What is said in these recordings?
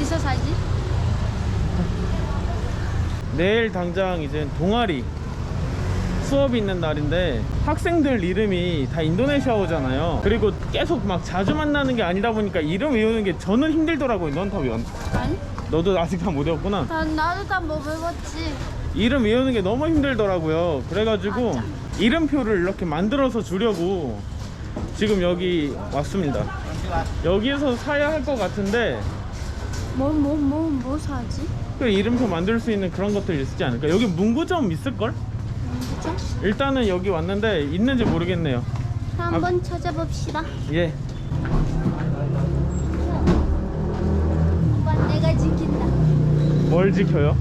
어디서 살지? 내일 당장 이제 동아리 수업이 있는 날인데 학생들 이름이 다 인도네시아어잖아요. 그리고 계속 막 자주 만나는 게 아니다 보니까 이름 외우는 게 저는 힘들더라고요. 넌 다 외웠? 아니? 너도 아직 다 못 외웠구나. 나, 나도 다 못 외웠지. 이름 외우는 게 너무 힘들더라고요. 그래가지고 맞아. 이름표를 이렇게 만들어서 주려고 지금 여기 왔습니다. 여기에서 사야 할 것 같은데 뭐, 뭐, 뭐, 뭐 사지? 그 이름표 만들 수 있는 그런 것들 있지 않을까? 여기 문구점 있을걸? 그쵸? 일단은 여기 왔는데 있는지 모르겠네요. 한번 찾아봅시다. 예. 오빠 내가 지킨다. 뭘 지켜요?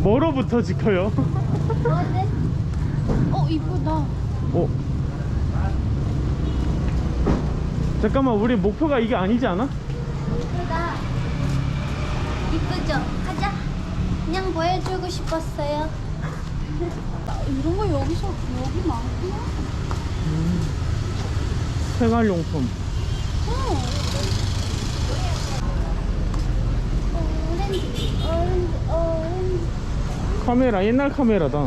뭐로부터 지켜요? 어때? 어, 이쁘다. 어. 잠깐만 우리 목표가 이게 아니지 않아? 이쁘죠? 가자. 그냥 보여주고 싶었어요. 이런 거 여기서 여기 많구나. 생활용품. 어. 오렌지, 오렌지, 오렌지. 카메라 옛날 카메라다.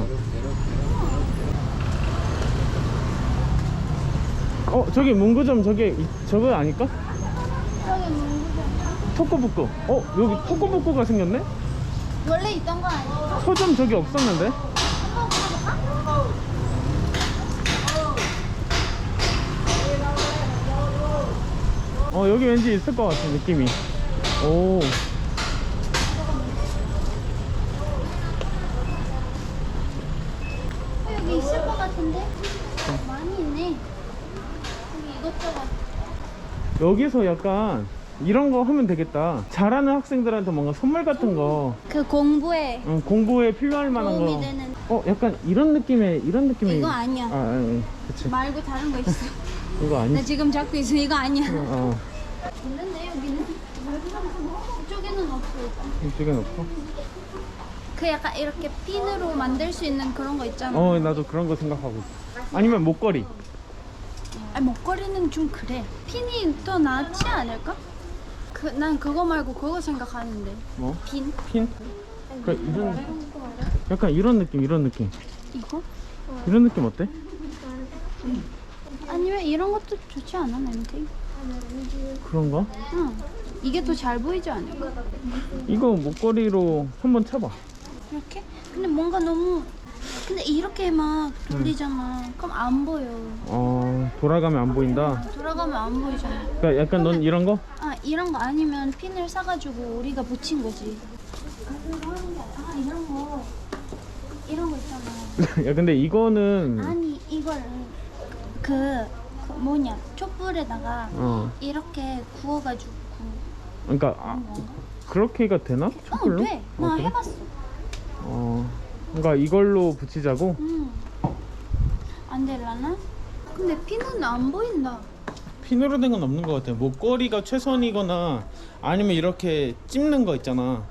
어 저기 문구점 저게 이- 저거 아닐까? 저기 문구점. 토코부코. 어 여기 토코부코가 생겼네? 원래 있던 거 아니야? 서점 저기 없었는데? 한번? 어 여기 왠지 있을 것 같은 느낌이. 오. 어, 여기 있을 것 같은데? 많이 있네. 여기 이것저것. 여기서 약간 이런 거 하면 되겠다. 잘하는 학생들한테 뭔가 선물 같은 거 그 공부에 응, 공부에 필요할 만한 도움이 거. 되는 어 약간 이런 느낌의 이런 느낌의. 이거 아니야. 아, 아, 그치. 말고 다른 거 있어. 이거 아니. 나 지금 잡고 있어. 이거 아니야. 어, 있는데 여기는 이쪽에는 없어. 이쪽엔 없어. 그 약간 이렇게 핀으로 만들 수 있는 그런 거 있잖아. 어 나도 그런 거 생각하고 있어. 아니면 목걸이. 아니 목걸이는 좀 그래. 핀이 더 낫지 않을까? 그 난 그거 말고 그거 생각하는데. 뭐? 핀 핀? 그 이런 약간 이런 느낌 이런 느낌 이거? 이런 느낌 어때? 아니면 이런 것도 좋지 않아 냄새? 그런가? 응. 이게 더 잘 보이지 않을까? 이거 목걸이로 한번 쳐봐. 이렇게? 근데 뭔가 너무 근데 이렇게 막 돌리잖아. 그럼 안 보여. 어 돌아가면 안 보인다. 돌아가면 안 보이잖아. 그러니까 약간 넌 이런 거? 아 이런 거 아니면 핀을 사가지고 우리가 붙인 거지. 아 이런 거 이런 거 있잖아. 야 근데 이거는 아니 이걸 그, 그 뭐냐 촛불에다가 어 이렇게 구워가지고 그러니까 아, 그렇게가 되나? 촛불로? 어 돼. 어, 나 그래? 해봤어. 어 그러니까 이걸로 붙이자고? 응. 안 될라나? 근데 핀은 안 보인다. 핀으로 된 건 없는 것 같아. 목걸이가 최선이거나 아니면 이렇게 찝는 거 있잖아.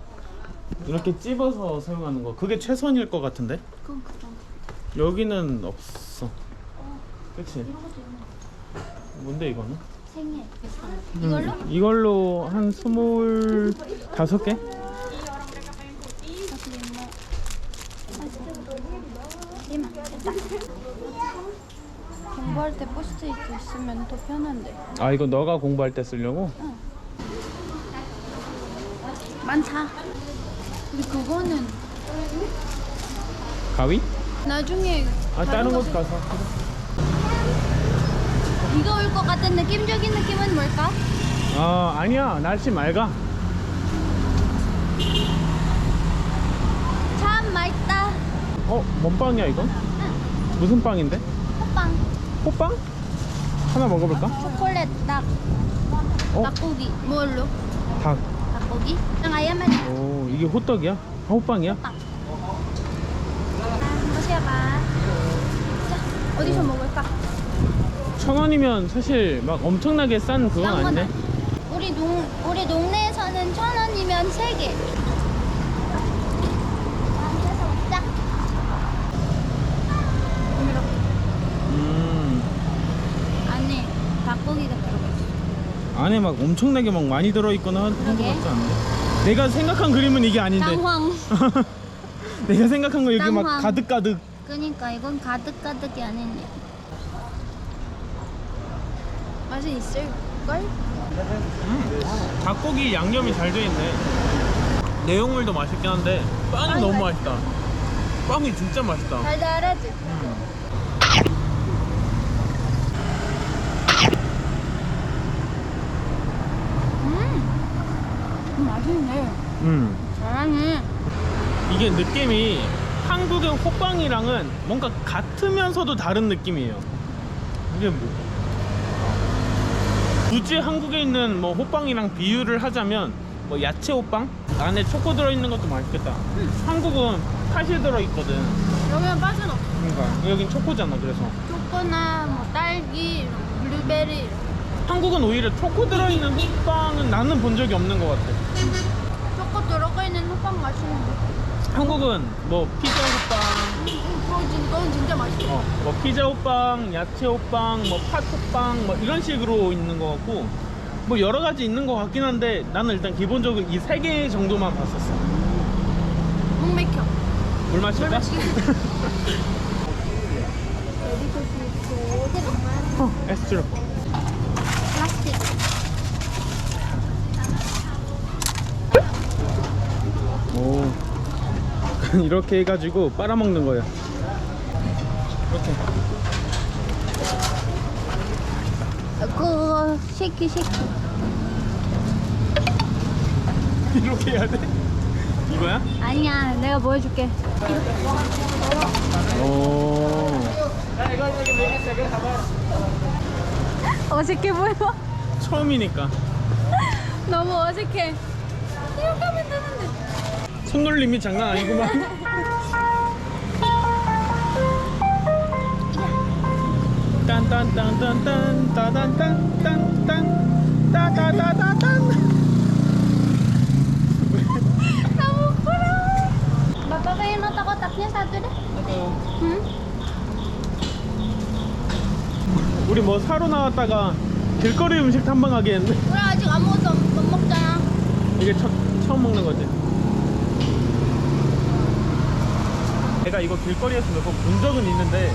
이렇게 찝어서 사용하는 거. 그게 최선일 것 같은데? 그건 그런. 여기는 없어. 그치? 이런 것도. 뭔데 이거는? 생일. 음, 이걸로? 이걸로 한 스물 다섯 개? 뭐? 됐다. 공부할 때 포스트잇 있으면 더 편한데. 아 이거 너가 공부할 때 쓰려고? 많다. 근데 그거는 가위? 나중에 아 다른 곳 가서. 비가 올 것 같은 느낌적인 느낌은 뭘까? 아 아니야 날씨 맑아. 참 맛있다. 어? 뭔 빵이야 이건? 무슨 빵인데? 호빵? 하나 먹어볼까? 초콜릿, 닭, 어? 닭고기. 뭘로? 닭. 닭고기? 랑 아야만. 오 이게 호떡이야? 아, 호빵이야? 아, 마셔봐. 자, 어디서 먹을까? 천 원이면 사실 막 엄청나게 싼 그건 싼건 아닌데? 우리 동 우리 동네에서는 천 원이면 세 개. 앉아서 먹자. 이렇게 음 안에 닭고기가 들어가 있어. 안에 막 엄청나게 막 많이 들어있거나 하는 것 그러게. 같지 않은데? 내가 생각한 그림은 이게 아닌데 땅황. 내가 생각한 거 여기 막 땅황. 가득가득 그니까 이건 가득가득이 아니네. 맛은 있을걸? 닭고기 양념이 잘 돼 있네 내용물도 맛있긴 한데 빵이 너무 맛있- 맛있다 빵이 진짜 맛있다 달달하지? 음. 맛있네. 음. 잘하네. 이게 느낌이 한국의 호빵이랑은 뭔가 같으면서도 다른 느낌이에요. 이게 뭐? 굳이 한국에 있는 뭐 호빵이랑 비유를 하자면 뭐 야채 호빵 안에 초코 들어 있는 것도 맛있겠다. 한국은 팥이 들어 있거든. 여기는 맛은 없어. 그러니까 여긴 초코잖아. 그래서 초코나 뭐 딸기, 블루베리. 한국은 오히려 초코 들어 있는 호빵은 나는 본 적이 없는 것 같아. 초코 들어가 있는 호빵 맛있는데. 한국은 뭐 피자 호빵, 그거 진- 그건 진짜 맛있어. 어, 뭐 피자 호빵, 야채 호빵, 뭐 팥 호빵 뭐 이런 식으로 있는 것 같고 뭐 여러 가지 있는 것 같긴 한데 나는 일단 기본적으로 이 세 개 정도만 봤었어. 목 맥혀. 물 마실까? 어, 에스트로. 플라스틱. 오. 이렇게 해가지고 빨아먹는 거예요. 이렇게. 그거 쉐키 쉐키. 이렇게 해야 돼? 이거야? 아니야, 내가 보여줄게. 오. 어색해 보여. 처음이니까. 너무 어색해. 이렇게 하면 되는데. 손놀림이 장난 아니구만. 딴딴딴딴딴 따단딴딴딴 따다다다단 Kamu kurang. Bapak pengen otak-otaknya satu deh. Hmm? 우리 뭐 사러 나왔다가 길거리 음식 탐방하게 했네. 우리 아직 아무것도 못 먹잖아. 이게 첫, 처음 먹는 거지. 내가 이거 길거리에서 몇 번 본 적은 있는데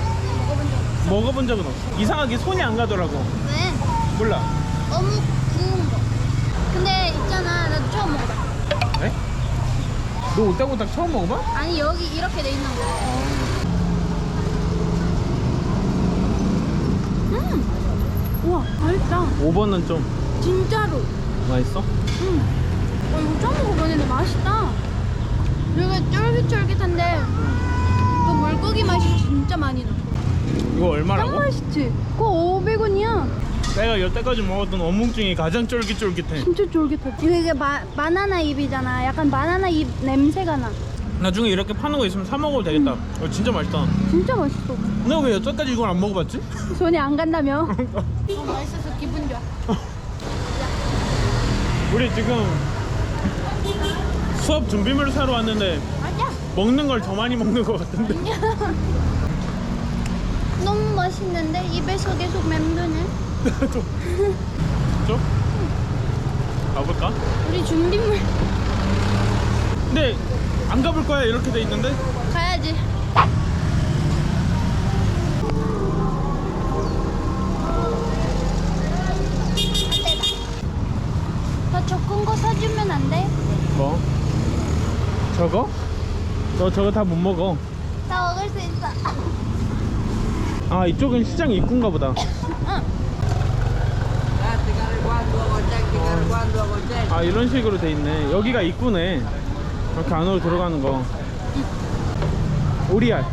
먹어본 적 없어. 먹어본 적은 없어. 이상하게 손이 안 가더라고. 왜? 몰라. 어묵 구운 거. 근데 있잖아, 나도 처음 먹어봐. 에? 너 오딱오딱 처음 먹어봐? 아니 여기 이렇게 돼 있는 거. 음. 우와, 맛있다. 5번은 좀 진짜로. 맛있어? 음. 어, 이거 처음 먹어보는데 맛있다. 이게 쫄깃쫄깃한데 그 물고기 맛이 진짜 많이 나. 이거 얼마라고? 맛있지? 그거 500원이야. 내가 여태까지 먹었던 어묵 중에 가장 쫄깃쫄깃해. 진짜 쫄깃하지. 이게 마, 바나나 잎이잖아. 약간 바나나 잎 냄새가 나. 나중에 이렇게 파는 거 있으면 사 먹어도 되겠다. 어, 진짜 맛있다. 진짜 맛있어. 내가 왜 여태까지 이걸 안 먹어봤지? 손이 안 간다며? 어, 맛있어서 기분 좋아. 우리 지금 수업 준비물 사러 왔는데. 먹는 걸 더 많이 먹는 것 같은데. 너무 맛있는데 입에서 계속 맴도네. 또. 좀? 가볼까? 우리 준비물 근데 안 가볼 거야 이렇게 돼 있는데? 가야지. 더 적은 거 사주면 안 돼? 뭐? 저거? 너 저거 다 못 먹어. 나 먹을 수 있어. 아 이쪽은 시장 입구인가 보다. 응. 아 이런 식으로 돼 있네. 여기가 입구네. 이렇게 안으로 들어가는 거. 오리알.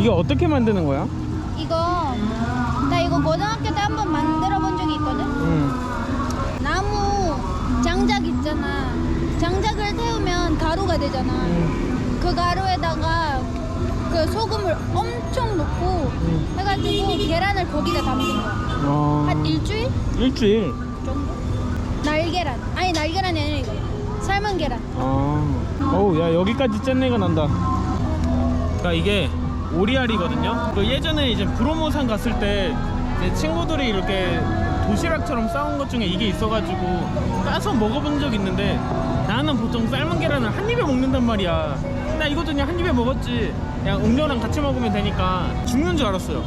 이게 어떻게 만드는 거야? 이거 나 이거 고등학교 때 한번 만들어 본 적이 있거든. 응. 나무 장작 있잖아. 장작을 태우면 가루가 되잖아. 응. 그 가루에다가 그 소금을 엄청 넣고 응. 해가지고 계란을 거기다 담는 거야. 어. 한 일주일 일주일. 정도? 날계란. 아니 날계란이 아니라 이거. 삶은 계란. 아. 어우 야 여기까지 짠내가 난다 그러니까 이게 오리알이거든요. 그 예전에 이제 브로모산 갔을 때제 친구들이 이렇게 도시락처럼 싸운 것 중에 이게 있어가지고 까서 먹어본 적 있는데 나는 보통 삶은 계란을 한 입에 먹는단 말이야. 나 이것도 그냥 한 입에 먹었지. 그냥 음료랑 같이 먹으면 되니까 죽는 줄 알았어요.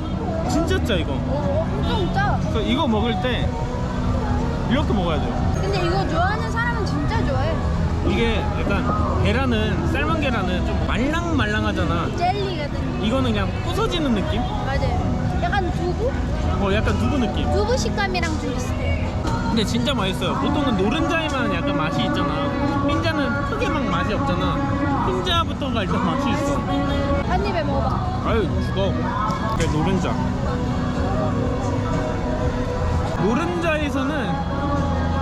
진짜 짜 이거. 어, 엄청 짜. 그래서 이거 먹을 때 이렇게 먹어야 돼요. 근데 이거 좋아하는 좋아해. 이게 약간 계란은 삶은 계란은 좀 말랑말랑하잖아 젤리 같은. 이거는 그냥 부서지는 느낌? 맞아요. 약간 두부? 어 약간 두부 느낌 두부 식감이랑 좀 비슷해. 근데 진짜 맛있어요 보통은 노른자에만 약간 맛이 있잖아 흰자는 크게 막 맛이 없잖아 흰자부터가 일단 맛이 있어 한 입에 먹어봐. 아유 죽어 그래 노른자 노른자에서는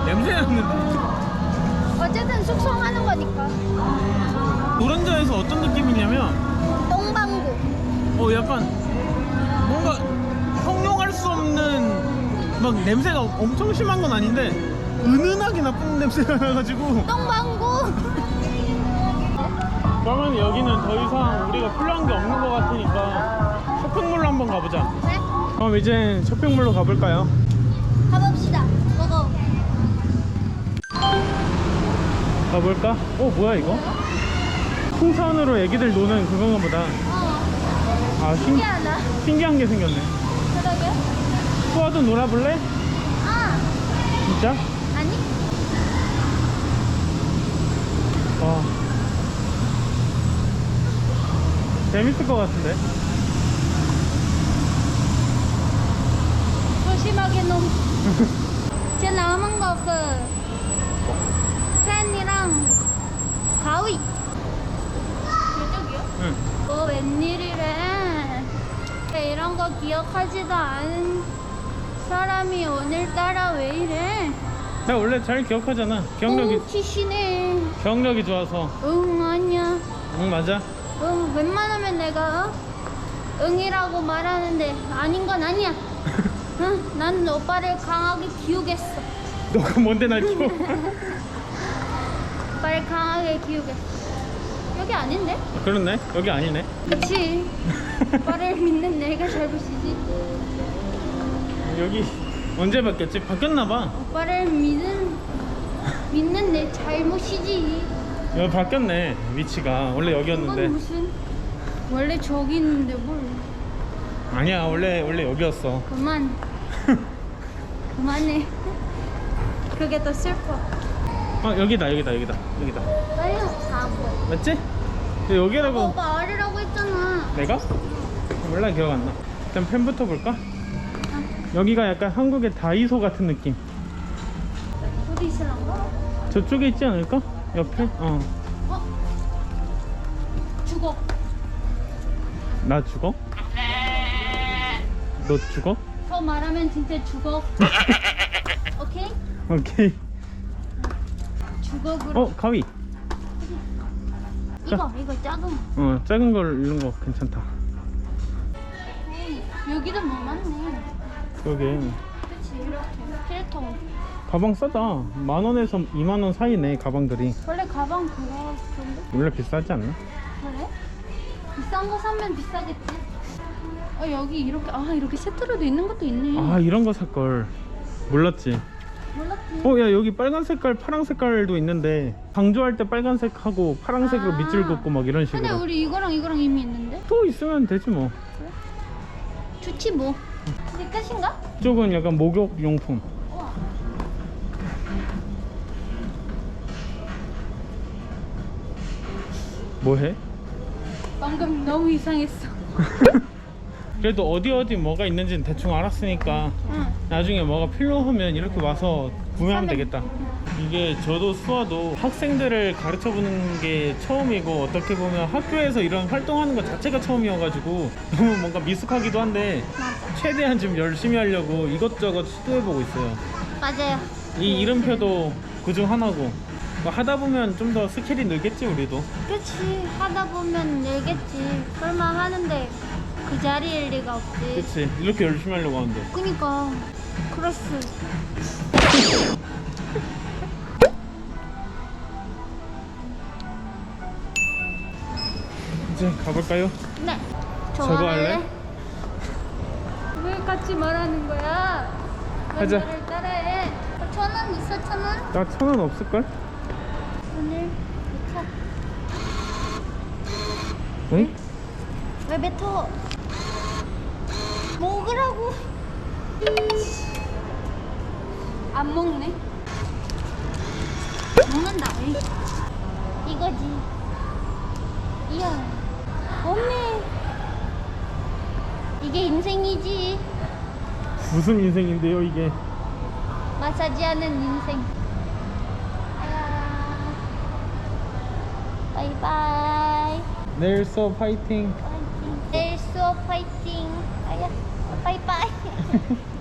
냄새 나는데 어쨌든 숙성하는 거니까. 노른자에서 어떤 느낌이냐면 똥방구. 어 약간 뭔가 형용할 수 없는 막 냄새가 엄청 심한 건 아닌데 은은하게 나쁜 냄새가 나가지고 똥방구. 그러면 여기는 더 이상 우리가 필요한 게 없는 것 같으니까 쇼핑몰로 한번 가보자 네? 그럼 이제 쇼핑몰로 가볼까요? 가봅시다. 고고. 가볼까? 어 뭐야 이거? 풍선으로 애기들 노는 그건가 보다 어. 아 신, 신기하다. 신기한 게 생겼네 그러게. 수아도 놀아볼래? 아, 진짜? 아니? 와 재밌을 것 같은데 조심하게 놈. 제 남은 거그펜이랑 가위. 저쪽이요? 응. 뭐 웬일이래? 이런 거 기억하지도 않은 사람이 오늘따라 왜 이래? 나 원래 잘 기억하잖아 기억력이 뻥치시네. 기억력이 좋아서 응 아니야. 응 맞아 응 웬만하면 내가 어? 응이라고 말하는데 아닌 건 아니야. 응, 난 오빠를 강하게 키우겠어. 너가 뭔데 날 키워 오빠를 강하게 키우겠어. 여기 아닌데? 아, 그렇네 여기 아니네 그치. 오빠를 믿는 내가 잘못이지. 여기 언제 바뀌었지? 바뀌었나봐 오빠를 믿는 믿는 내 잘못이지. 여기 바뀌었네 위치가 원래 이건 여기였는데 무슨 원래 저기 있는데 뭘? 아니야 원래 원래 여기였어 그만. 그만해. 그게 더 슬퍼. 아 여기다 여기다 여기다 여기다 빨리 가고. 맞지? 근데 여기라고 오빠 아래라고 했잖아. 내가? 몰라 기억 안 나. 일단 펜부터 볼까? 여기가 약간 한국의 다이소 같은 느낌. 어디 있으란가? 저쪽에 있지 않을까? 옆에? 어. 어? 죽어. 나 죽어? 너 죽어? 더 말하면 진짜 죽어. 오케이? 오케이. 그럼. 어 가위. 이거 이거 작은. 거. 어 작은 걸 이런 거 괜찮다. 어, 여기도 뭐 많네. 여기 그치 이렇게 필통. 가방 싸다. 만 원에서 2만 원 사이네 가방들이. 원래 가방 그거 정도? 원래 비싸지 않나? 그래? 비싼 거 사면 비싸겠지. 어 여기 이렇게 아 이렇게 세트로도 있는 것도 있네. 아 이런 거 살 걸. 몰랐지. 몰랐지. 어 야 여기 빨간 색깔 파란 색깔도 있는데 강조할 때 빨간색하고 파란색으로 아. 밑줄 긋고 막 이런 근데 식으로 우리 이거랑 이거랑 이미 있는데? 또 있으면 되지 뭐 좋지 뭐. 이제 끝인가? 이쪽은 약간 목욕 용품 우와. 뭐 해? 방금 너무 이상했어. 그래도 어디 어디 뭐가 있는지는 대충 알았으니까 응. 나중에 뭐가 필요하면 이렇게 와서 구매하면 되겠다 이게 저도 수아도 학생들을 가르쳐 보는 게 처음이고 어떻게 보면 학교에서 이런 활동하는 것 자체가 처음이어가지고 너무 뭔가 미숙하기도 한데. 최대한 좀 열심히 하려고 이것저것 시도해보고 있어요 맞아요. 이 이름표도 그중 하나고 뭐 하다 보면 좀 더 스킬이 늘겠지 우리도 그치 하다 보면 늘겠지. 설마 하는데 그 자리일 리가 없지. 그치 이렇게 열심히 하려고 하는데 그니까 크로스. 이제 가볼까요? 네. 저거 할래? 왜 같이 말하는 거야? 왜. 나를 따라해? 천 원 있어 천 원? 나 천 원 없을걸? 오늘 뱉어. 응? 왜 뱉어? 먹으라고. 안 먹네. 먹는다. 이거지. 이야. 엄매. 이게 인생이지. 무슨 인생인데요 이게 마사지하는 인생. 아. 바이바이. 내일 수업 파이팅 파이팅. 내일 수업 파이팅. Bye-bye.